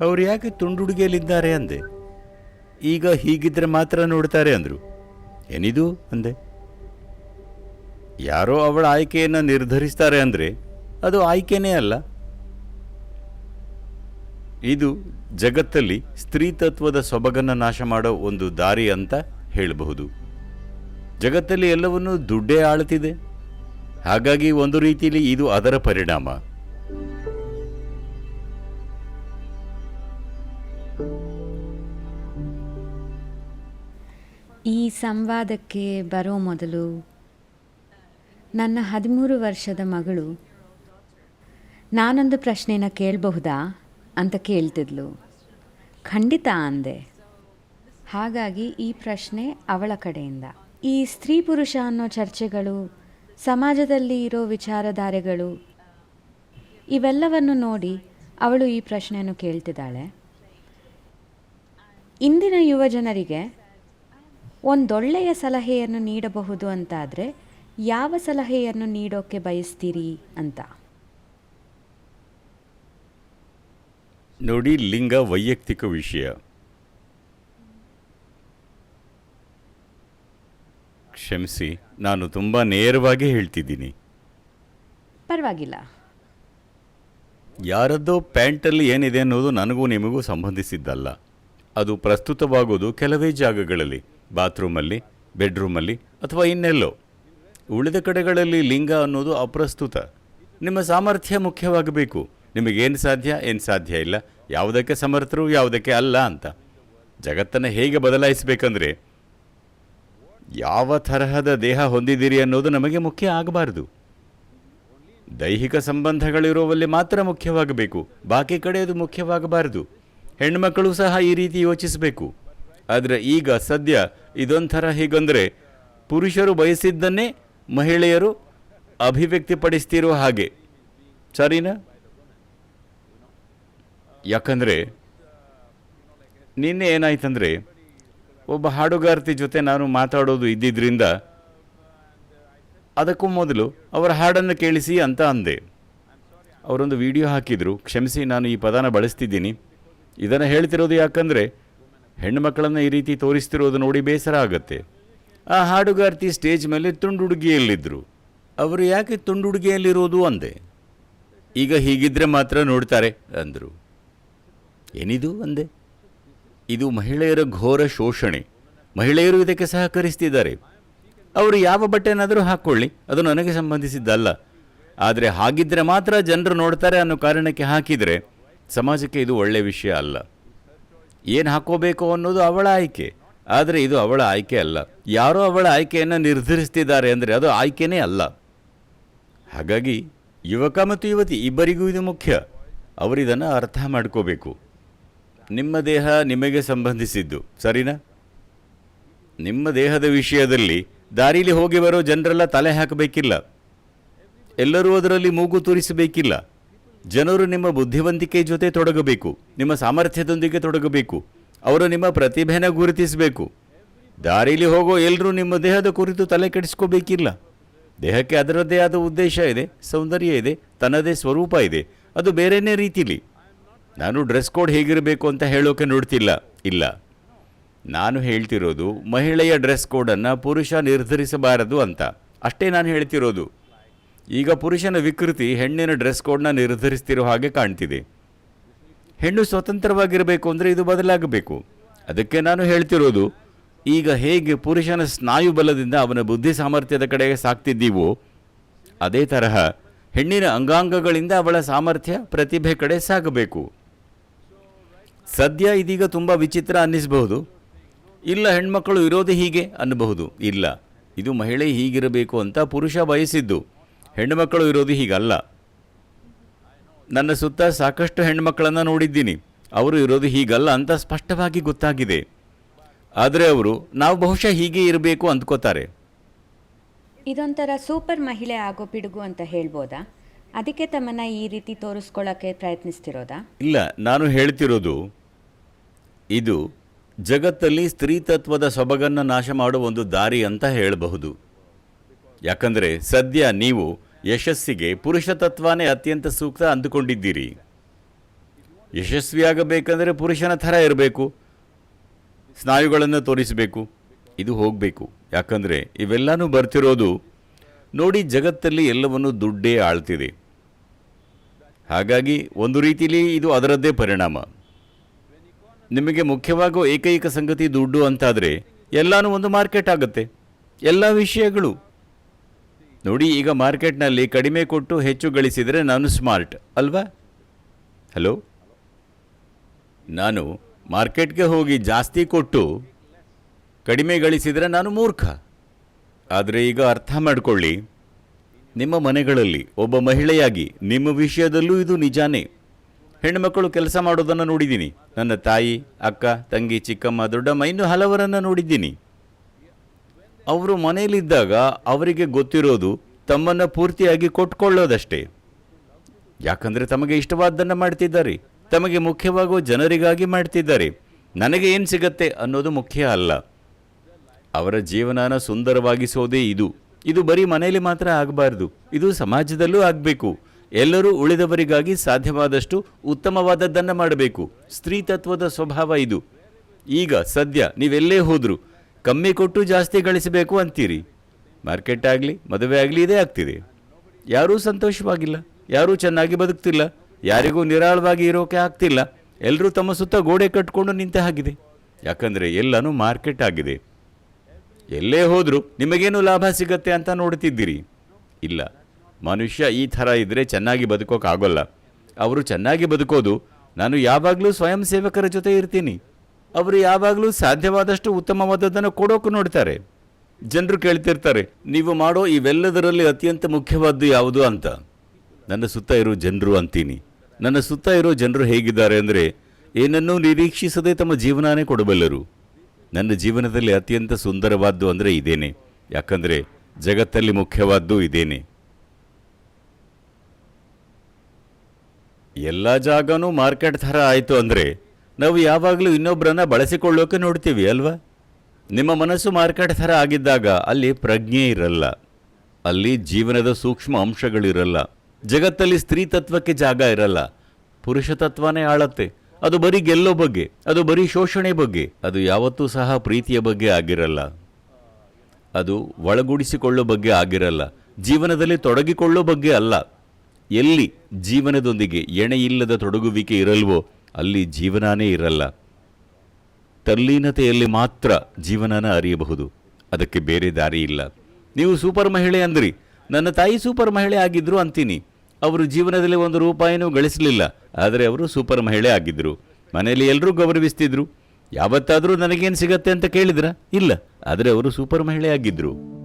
ಅವ್ರು ಯಾಕೆ ತುಂಡುಡುಗೆಯಲ್ಲಿದ್ದಾರೆ ಅಂದೆ. ಈಗ ಹೀಗಿದ್ರೆ ಮಾತ್ರ ನೋಡ್ತಾರೆ ಅಂದರು. ಏನಿದು ಅಂದೆ. ಯಾರೋ ಅವಳ ಆಯ್ಕೆಯನ್ನು ನಿರ್ಧರಿಸ್ತಾರೆ ಅಂದರೆ ಅದು ಆಯ್ಕೆನೇ ಅಲ್ಲ. ಇದು ಜಗತ್ತಲ್ಲಿ ಸ್ತ್ರೀತತ್ವದ ಸೊಬಗನ್ನು ನಾಶ ಮಾಡೋ ಒಂದು ದಾರಿ ಅಂತ ಹೇಳಬಹುದು. ಜಗತ್ತಲ್ಲಿ ಎಲ್ಲವನ್ನೂ ದುಡ್ಡೇ ಆಳ್ತಿದೆ. ಹಾಗಾಗಿ ಒಂದು ರೀತಿಯಲ್ಲಿ ಇದು ಅದರ ಪರಿಣಾಮ. ಈ ಸಂವಾದಕ್ಕೆ ಬರೋ ಮೊದಲು ನನ್ನ ಹದಿಮೂರು ವರ್ಷದ ಮಗಳು ನಾನೊಂದು ಪ್ರಶ್ನೆನ ಕೇಳಬಹುದಾ ಅಂತ ಕೇಳ್ತಿದ್ಲು. ಖಂಡಿತ ಅಂದೆ. ಹಾಗಾಗಿ ಈ ಪ್ರಶ್ನೆ ಅವಳ ಕಡೆಯಿಂದ. ಈ ಸ್ತ್ರೀ ಪುರುಷ ಅನ್ನೋ ಚರ್ಚೆಗಳು, ಸಮಾಜದಲ್ಲಿ ಇರೋ ವಿಚಾರಧಾರೆಗಳು, ಇವೆಲ್ಲವನ್ನು ನೋಡಿ ಅವಳು ಈ ಪ್ರಶ್ನೆಯನ್ನು ಕೇಳ್ತಿದ್ದಾಳೆ. ಇಂದಿನ ಯುವ ಜನರಿಗೆ ಒಂದೊಳ್ಳೆಯ ಸಲಹೆಯನ್ನು ನೀಡಬಹುದು ಅಂತಾದರೆ ಯಾವ ಸಲಹೆಯನ್ನು ನೀಡೋಕ್ಕೆ ಬಯಸ್ತೀರಿ ಅಂತ? ನೋಡಿ ಲಿಂಗ ವೈಯಕ್ತಿಕ ವಿಷಯ. ಕ್ಷಮಿಸಿ ನಾನು ತುಂಬ ನೇರವಾಗಿ ಹೇಳ್ತಿದ್ದೀನಿ. ಪರವಾಗಿಲ್ಲ. ಯಾರದ್ದೋ ಪ್ಯಾಂಟಲ್ಲಿ ಏನಿದೆ ಅನ್ನೋದು ನನಗೂ ನಿಮಗೂ ಸಂಬಂಧಿಸಿದ್ದಲ್ಲ. ಅದು ಪ್ರಸ್ತುತವಾಗೋದು ಕೆಲವೇ ಜಾಗಗಳಲ್ಲಿ, ಬಾತ್ರೂಮಲ್ಲಿ, ಬೆಡ್ರೂಮಲ್ಲಿ ಅಥವಾ ಇನ್ನೆಲ್ಲೋ. ಉಳಿದ ಕಡೆಗಳಲ್ಲಿ ಲಿಂಗ ಅನ್ನೋದು ಅಪ್ರಸ್ತುತ. ನಿಮ್ಮ ಸಾಮರ್ಥ್ಯ ಮುಖ್ಯವಾಗಬೇಕು. ನಿಮಗೇನು ಸಾಧ್ಯ, ಏನು ಸಾಧ್ಯ ಇಲ್ಲ, ಯಾವುದಕ್ಕೆ ಸಮರ್ಥರು, ಯಾವುದಕ್ಕೆ ಅಲ್ಲ ಅಂತ. ಜಗತ್ತನ್ನು ಹೇಗೆ ಬದಲಾಯಿಸಬೇಕಂದ್ರೆ, ಯಾವ ತರಹದ ದೇಹ ಹೊಂದಿದ್ದೀರಿ ಅನ್ನೋದು ನಮಗೆ ಮುಖ್ಯ ಆಗಬಾರದು. ದೈಹಿಕ ಸಂಬಂಧಗಳಿರುವಲ್ಲಿ ಮಾತ್ರ ಮುಖ್ಯವಾಗಬೇಕು, ಬಾಕಿ ಕಡೆ ಅದು ಮುಖ್ಯವಾಗಬಾರದು. ಹೆಣ್ಮಕ್ಕಳು ಸಹ ಈ ರೀತಿ ಯೋಚಿಸಬೇಕು. ಆದರೆ ಈಗ ಸದ್ಯ ಇದೊಂಥರ ಹೀಗಂದರೆ ಪುರುಷರು ಬಯಸಿದ್ದನ್ನೇ ಮಹಿಳೆಯರು ಅಭಿವ್ಯಕ್ತಿಪಡಿಸ್ತಿರೋ ಹಾಗೆ. ಸರಿನಾ? ಯಾಕಂದರೆ ನಿನ್ನೆ ಏನಾಯ್ತಂದರೆ ಒಬ್ಬ ಹಾಡುಗಾರ್ತಿ ಜೊತೆ ನಾನು ಮಾತಾಡೋದು ಇದ್ದಿದ್ದರಿಂದ ಅದಕ್ಕೂ ಮೊದಲು ಅವರ ಹಾಡನ್ನು ಕೇಳಿಸಿ ಅಂತ ಅಂದೆ. ಅವರೊಂದು ವಿಡಿಯೋ ಹಾಕಿದರು. ಕ್ಷಮಿಸಿ, ನಾನು ಈ ಪದನ ಬಳಸ್ತಿದ್ದೀನಿ. ಇದನ್ನು ಹೇಳ್ತಿರೋದು ಯಾಕಂದರೆ ಹೆಣ್ಣುಮಕ್ಕಳನ್ನು ಈ ರೀತಿ ತೋರಿಸ್ತಿರೋದು ನೋಡಿ ಬೇಸರ ಆಗುತ್ತೆ. ಆ ಹಾಡುಗಾರ್ತಿ ಸ್ಟೇಜ್ ಮೇಲೆ ತುಂಡುಡುಗಿಯಲ್ಲಿದ್ದರು ಅವರು ಯಾಕೆ ತುಂಡುಡುಗಿಯಲ್ಲಿರೋದು ಅಂದೆ. ಈಗ ಹೀಗಿದ್ರೆ ಮಾತ್ರ ನೋಡ್ತಾರೆ ಅಂದರು. ಏನಿದು ಅಂದೆ? ಇದು ಮಹಿಳೆಯರ ಘೋರ ಶೋಷಣೆ. ಮಹಿಳೆಯರು ಇದಕ್ಕೆ ಸಹಕರಿಸ್ತಿದ್ದಾರೆ. ಅವರು ಯಾವ ಬಟ್ಟೆನಾದರೂ ಹಾಕ್ಕೊಳ್ಳಿ ಅದು ನನಗೆ ಸಂಬಂಧಿಸಿದ್ದಲ್ಲ. ಆದರೆ ಹಾಗಿದ್ರೆ ಮಾತ್ರ ಜನರು ನೋಡ್ತಾರೆ ಅನ್ನೋ ಕಾರಣಕ್ಕೆ ಹಾಕಿದರೆ ಸಮಾಜಕ್ಕೆ ಇದು ಒಳ್ಳೆಯ ವಿಷಯ ಅಲ್ಲ. ಏನು ಹಾಕೋಬೇಕು ಅನ್ನೋದು ಅವಳ ಆಯ್ಕೆ. ಆದರೆ ಇದು ಅವಳ ಆಯ್ಕೆ ಅಲ್ಲ. ಯಾರೋ ಅವಳ ಆಯ್ಕೆಯನ್ನು ನಿರ್ಧರಿಸ್ತಿದ್ದಾರೆ ಅಂದರೆ ಅದು ಆಯ್ಕೆನೇ ಅಲ್ಲ. ಹಾಗಾಗಿ ಯುವಕ ಮತ್ತು ಯುವತಿ ಇಬ್ಬರಿಗೂ ಇದು ಮುಖ್ಯ. ಅವರಿದನ್ನು ಅರ್ಥ ಮಾಡ್ಕೋಬೇಕು. ನಿಮ್ಮ ದೇಹ ನಿಮಗೆ ಸಂಬಂಧಿಸಿದ್ದು, ಸರಿನಾ? ನಿಮ್ಮ ದೇಹದ ವಿಷಯದಲ್ಲಿ ದಾರೀಲಿ ಹೋಗಿ ಬರೋ ಜನರೆಲ್ಲ ತಲೆ ಹಾಕಬೇಕಿಲ್ಲ. ಎಲ್ಲರೂ ಅದರಲ್ಲಿ ಮೂಗು ತೂರಿಸಬೇಕಿಲ್ಲ. ಜನರು ನಿಮ್ಮ ಬುದ್ಧಿವಂತಿಕೆ ಜೊತೆ ತೊಡಗಬೇಕು, ನಿಮ್ಮ ಸಾಮರ್ಥ್ಯದೊಂದಿಗೆ ತೊಡಗಬೇಕು, ಅವರು ನಿಮ್ಮ ಪ್ರತಿಭೆನ ಗುರುತಿಸಬೇಕು. ದಾರಿಲಿ ಹೋಗೋ ಎಲ್ಲರೂ ನಿಮ್ಮ ದೇಹದ ಕುರಿತು ತಲೆ ಕೆಡಿಸ್ಕೋಬೇಕಿಲ್ಲ. ದೇಹಕ್ಕೆ ಅದರದ್ದೇ ಆದ ಉದ್ದೇಶ ಇದೆ, ಸೌಂದರ್ಯ ಇದೆ, ತನ್ನದೇ ಸ್ವರೂಪ ಇದೆ, ಅದು ಬೇರೆಯೇ ರೀತಿಲಿ. ನಾನು ಡ್ರೆಸ್ ಕೋಡ್ ಹೇಗಿರಬೇಕು ಅಂತ ಹೇಳೋಕೆ ನೋಡ್ತಿಲ್ಲ, ಇಲ್ಲ. ನಾನು ಹೇಳ್ತಿರೋದು ಮಹಿಳೆಯ ಡ್ರೆಸ್ ಕೋಡನ್ನು ಪುರುಷ ನಿರ್ಧರಿಸಬಾರದು ಅಂತ, ಅಷ್ಟೇ ನಾನು ಹೇಳ್ತಿರೋದು. ಈಗ ಪುರುಷನ ವಿಕೃತಿ ಹೆಣ್ಣಿನ ಡ್ರೆಸ್ ಕೋಡ್ನ ನಿರ್ಧರಿಸ್ತಿರೋ ಹಾಗೆ ಕಾಣ್ತಿದೆ. ಹೆಣ್ಣು ಸ್ವತಂತ್ರವಾಗಿರಬೇಕು ಅಂದರೆ ಇದು ಬದಲಾಗಬೇಕು. ಅದಕ್ಕೆ ನಾನು ಹೇಳ್ತಿರೋದು, ಈಗ ಹೇಗೆ ಪುರುಷನ ಸ್ನಾಯು ಬಲದಿಂದ ಅವನ ಬುದ್ಧಿ ಸಾಮರ್ಥ್ಯದ ಕಡೆಗೆ ಸಾಕ್ತಿದ್ದೀವೋ, ಅದೇ ತರಹ ಹೆಣ್ಣಿನ ಅಂಗಾಂಗಗಳಿಂದ ಅವಳ ಸಾಮರ್ಥ್ಯ ಪ್ರತಿಭೆ ಕಡೆ ಸಾಗಬೇಕು. ಸದ್ಯ ಇದೀಗ ತುಂಬ ವಿಚಿತ್ರ ಅನ್ನಿಸಬಹುದು. ಇಲ್ಲ, ಹೆಣ್ಮಕ್ಕಳು ಇರೋದು ಹೀಗೆ ಅನ್ನಬಹುದು. ಇಲ್ಲ, ಇದು ಮಹಿಳೆ ಹೀಗಿರಬೇಕು ಅಂತ ಪುರುಷ ಬಯಸಿದ್ದು. ಹೆಣ್ಣುಮಕ್ಕಳು ಇರೋದು ಹೀಗಲ್ಲ. ನನ್ನ ಸುತ್ತ ಸಾಕಷ್ಟು ಹೆಣ್ಣುಮಕ್ಕಳನ್ನು ನೋಡಿದ್ದೀನಿ. ಅವರು ಇರೋದು ಹೀಗಲ್ಲ ಅಂತ ಸ್ಪಷ್ಟವಾಗಿ ಗೊತ್ತಾಗಿದೆ. ಆದರೆ ಅವರು ನಾವು ಬಹುಶಃ ಹೀಗೆ ಇರಬೇಕು ಅಂದ್ಕೋತಾರೆ. ಇದೊಂಥರ ಸೂಪರ್ ಮಹಿಳೆ ಆಗೋ ಪಿಡುಗು ಅಂತ ಹೇಳ್ಬೋದಾ? ಅದಕ್ಕೆ ತಮ್ಮನ್ನ ಈ ರೀತಿ ತೋರಿಸ್ಕೊಳ್ಳೋಕ್ಕೆ ಪ್ರಯತ್ನಿಸ್ತಿರೋದಾ? ಇಲ್ಲ ನಾನು ಹೇಳ್ತಿರೋದು ಇದು ಜಗತ್ತಲ್ಲಿ ಸ್ತ್ರೀತತ್ವದ ಸೊಬಗನ್ನು ನಾಶ ಮಾಡುವ ಒಂದು ದಾರಿ ಅಂತ ಹೇಳಬಹುದು. ಯಾಕಂದರೆ ಸದ್ಯ ನೀವು ಯಶಸ್ಸಿಗೆ ಪುರುಷ ತತ್ವನೇ ಅತ್ಯಂತ ಸೂಕ್ತ ಅಂದುಕೊಂಡಿದ್ದೀರಿ. ಯಶಸ್ವಿಯಾಗಬೇಕಂದರೆ ಪುರುಷನ ಥರ ಇರಬೇಕು. ಸ್ನಾಯುಗಳನ್ನು ತೋರಿಸಬೇಕು. ಇದು ಹೋಗಬೇಕು. ಯಾಕಂದರೆ ಇವೆಲ್ಲನೂ ಬರ್ತಿರೋದು ನೋಡಿ ಜಗತ್ತಲ್ಲಿ ಎಲ್ಲವನ್ನು ದುಡ್ಡೇ ಆಳ್ತಿದೆ. ಹಾಗಾಗಿ ಒಂದು ರೀತಿಯಲ್ಲಿ ಇದು ಅದರದ್ದೇ ಪರಿಣಾಮ. ನಿಮಗೆ ಮುಖ್ಯವಾಗುವ ಏಕೈಕ ಸಂಗತಿ ದುಡ್ಡು ಅಂತಾದರೆ ಎಲ್ಲನೂ ಒಂದು ಮಾರ್ಕೆಟ್ ಆಗುತ್ತೆ. ಎಲ್ಲ ವಿಷಯಗಳು ನೋಡಿ, ಈಗ ಮಾರ್ಕೆಟ್ನಲ್ಲಿ ಕಡಿಮೆ ಕೊಟ್ಟು ಹೆಚ್ಚು ಗಳಿಸಿದರೆ ನಾನು ಸ್ಮಾರ್ಟ್, ಅಲ್ವಾ? ಹಲೋ? ನಾನು ಮಾರ್ಕೆಟ್ಗೆ ಹೋಗಿ ಜಾಸ್ತಿ ಕೊಟ್ಟು ಕಡಿಮೆ ಗಳಿಸಿದರೆ ನಾನು ಮೂರ್ಖ. ಆದರೆ ಈಗ ಅರ್ಥ ಮಾಡಿಕೊಳ್ಳಿ, ನಿಮ್ಮ ಮನೆಗಳಲ್ಲಿ ಒಬ್ಬ ಮಹಿಳೆಯಾಗಿ ನಿಮ್ಮ ವಿಷಯದಲ್ಲೂ ಇದು ನಿಜಾನೇ. ಹೆಣ್ಣುಮಕ್ಕಳು ಕೆಲಸ ಮಾಡೋದನ್ನು ನೋಡಿದ್ದೀನಿ. ನನ್ನ ತಾಯಿ, ಅಕ್ಕ, ತಂಗಿ, ಚಿಕ್ಕಮ್ಮ, ದೊಡ್ಡಮ್ಮ, ಇನ್ನೂ ಹಲವರನ್ನು ನೋಡಿದ್ದೀನಿ. ಅವರು ಮನೆಯಲ್ಲಿದ್ದಾಗ ಅವರಿಗೆ ಗೊತ್ತಿರೋದು ತಮ್ಮನ್ನು ಪೂರ್ತಿಯಾಗಿ ಕೊಟ್ಕೊಳ್ಳೋದಷ್ಟೇ. ಯಾಕಂದರೆ ತಮಗೆ ಇಷ್ಟವಾದ್ದನ್ನು ಮಾಡ್ತಿದ್ದಾರೆ, ತಮಗೆ ಮುಖ್ಯವಾಗುವ ಜನರಿಗಾಗಿ ಮಾಡ್ತಿದ್ದಾರೆ, ನನಗೆ ಏನು ಸಿಗತ್ತೆ ಅನ್ನೋದು ಮುಖ್ಯ ಅಲ್ಲ. ಅವರ ಜೀವನನ ಸುಂದರವಾಗಿಸೋದೇ ಇದು. ಇದು ಬರೀ ಮನೆಯಲ್ಲಿ ಮಾತ್ರ ಆಗಬಾರ್ದು, ಇದು ಸಮಾಜದಲ್ಲೂ ಆಗಬೇಕು. ಎಲ್ಲರೂ ಉಳಿದವರಿಗಾಗಿ ಸಾಧ್ಯವಾದಷ್ಟು ಉತ್ತಮವಾದದ್ದನ್ನು ಮಾಡಬೇಕು. ಸ್ತ್ರೀ ತತ್ವದ ಸ್ವಭಾವ ಇದು. ಈಗ ಸದ್ಯ ನೀವೆಲ್ಲೇ ಹೋದ್ರು ಕಮ್ಮಿ ಕೊಟ್ಟು ಜಾಸ್ತಿ ಗಳಿಸಬೇಕು ಅಂತೀರಿ. ಮಾರ್ಕೆಟ್ ಆಗಲಿ, ಮದುವೆ ಆಗಲಿ ಇದೇ ಆಗ್ತಿದೆ. ಯಾರೂ ಸಂತೋಷವಾಗಿಲ್ಲ, ಯಾರೂ ಚೆನ್ನಾಗಿ ಬದುಕ್ತಿಲ್ಲ, ಯಾರಿಗೂ ನಿರಾಳವಾಗಿ ಇರೋಕೆ ಆಗ್ತಿಲ್ಲ. ಎಲ್ಲರೂ ತಮ್ಮ ಸುತ್ತ ಗೋಡೆ ಕಟ್ಕೊಂಡು ನಿಂತ ಹಾಗಿದೆ ಯಾಕಂದರೆ ಎಲ್ಲನೂ ಮಾರ್ಕೆಟ್ ಆಗಿದೆ. ಎಲ್ಲೇ ಹೋದರೂ ನಿಮಗೇನು ಲಾಭ ಸಿಗತ್ತೆ ಅಂತ ನೋಡ್ತಿದ್ದೀರಿ. ಇಲ್ಲ, ಮನುಷ್ಯ ಈ ಥರ ಇದ್ದರೆ ಚೆನ್ನಾಗಿ ಬದುಕೋಕ್ಕಾಗೋಲ್ಲ ಅವರು ಚೆನ್ನಾಗಿ ಬದುಕೋದು, ನಾನು ಯಾವಾಗಲೂ ಸ್ವಯಂ ಸೇವಕರ ಜೊತೆ ಇರ್ತೀನಿ. ಅವರು ಯಾವಾಗಲೂ ಸಾಧ್ಯವಾದಷ್ಟು ಉತ್ತಮವಾದದ್ದನ್ನು ಕೊಡೋಕೆ ನೋಡ್ತಾರೆ. ಜನರು ಕೇಳ್ತಿರ್ತಾರೆ, ನೀವು ಮಾಡೋ ಇವೆಲ್ಲದರಲ್ಲಿ ಅತ್ಯಂತ ಮುಖ್ಯವಾದ್ದು ಯಾವುದು ಅಂತ. ನನ್ನ ಸುತ್ತ ಇರೋ ಜನರು ಅಂತೀನಿ. ನನ್ನ ಸುತ್ತ ಇರೋ ಜನರು ಹೇಗಿದ್ದಾರೆ ಅಂದರೆ, ಏನನ್ನೂ ನಿರೀಕ್ಷಿಸದೆ ತಮ್ಮ ಜೀವನನೇ ಕೊಡಬಲ್ಲರು. ನನ್ನ ಜೀವನದಲ್ಲಿ ಅತ್ಯಂತ ಸುಂದರವಾದ್ದು ಅಂದರೆ ಇದೇನೆ. ಯಾಕಂದರೆ, ಜಗತ್ತಲ್ಲಿ ಮುಖ್ಯವಾದ್ದು ಇದೇನೆ. ಎಲ್ಲ ಜಾಗನೂ ಮಾರ್ಕೆಟ್ ಥರ ಆಯಿತು ಅಂದರೆ ನಾವು ಯಾವಾಗಲೂ ಇನ್ನೊಬ್ಬರನ್ನ ಬಳಸಿಕೊಳ್ಳೋಕೆ ನೋಡ್ತೀವಿ, ಅಲ್ವಾ? ನಿಮ್ಮ ಮನಸ್ಸು ಮಾರ್ಕೆಟ್ ಥರ ಆಗಿದ್ದಾಗ ಅಲ್ಲಿ ಪ್ರಜ್ಞೆ ಇರಲ್ಲ. ಅಲ್ಲಿ ಜೀವನದ ಸೂಕ್ಷ್ಮ ಅಂಶಗಳಿರಲ್ಲ. ಜಗತ್ತಲ್ಲಿ ಸ್ತ್ರೀ ತತ್ವಕ್ಕೆ ಜಾಗ ಇರಲ್ಲ. ಪುರುಷ ತತ್ವನೇ ಆಳತ್ತೆ. ಅದು ಬರೀ ಗೆಲ್ಲೋ ಬಗ್ಗೆ, ಅದು ಬರೀ ಶೋಷಣೆ ಬಗ್ಗೆ, ಅದು ಯಾವತ್ತೂ ಸಹ ಪ್ರೀತಿಯ ಬಗ್ಗೆ ಆಗಿರಲ್ಲ. ಅದು ಒಳಗೂಡಿಸಿಕೊಳ್ಳೋ ಬಗ್ಗೆ ಆಗಿರಲ್ಲ. ಜೀವನದಲ್ಲಿ ತೊಡಗಿಕೊಳ್ಳೋ ಬಗ್ಗೆ ಅಲ್ಲ. ಎಲ್ಲಿ ಜೀವನದೊಂದಿಗೆ ಎಣೆಯಿಲ್ಲದ ತೊಡಗುವಿಕೆ ಇರಲ್ವೋ ಅಲ್ಲಿ ಜೀವನಾನೇ ಇರಲ್ಲ. ತಲ್ಲೀನತೆಯಲ್ಲಿ ಮಾತ್ರ ಜೀವನನ ಅರಿಯಬಹುದು. ಅದಕ್ಕೆ ಬೇರೆ ದಾರಿ ಇಲ್ಲ. ನೀವು ಸೂಪರ್ ಮಹಿಳೆ ಅಂದ್ರಿ. ನನ್ನ ತಾಯಿ ಸೂಪರ್ ಮಹಿಳೆ ಆಗಿದ್ರು ಅಂತೀನಿ. ಅವರು ಜೀವನದಲ್ಲಿ ಒಂದು ರೂಪಾಯಿನೂ ಗಳಿಸಲಿಲ್ಲ. ಆದರೆ ಅವರು ಸೂಪರ್ ಮಹಿಳೆ ಆಗಿದ್ರು. ಮನೆಯಲ್ಲಿ ಎಲ್ಲರೂ ಗೌರವಿಸ್ತಿದ್ರು. ಯಾವತ್ತಾದರೂ ನನಗೇನು ಸಿಗತ್ತೆ ಅಂತ ಕೇಳಿದ್ರ? ಇಲ್ಲ. ಆದರೆ ಅವರು ಸೂಪರ್ ಮಹಿಳೆ ಆಗಿದ್ರು.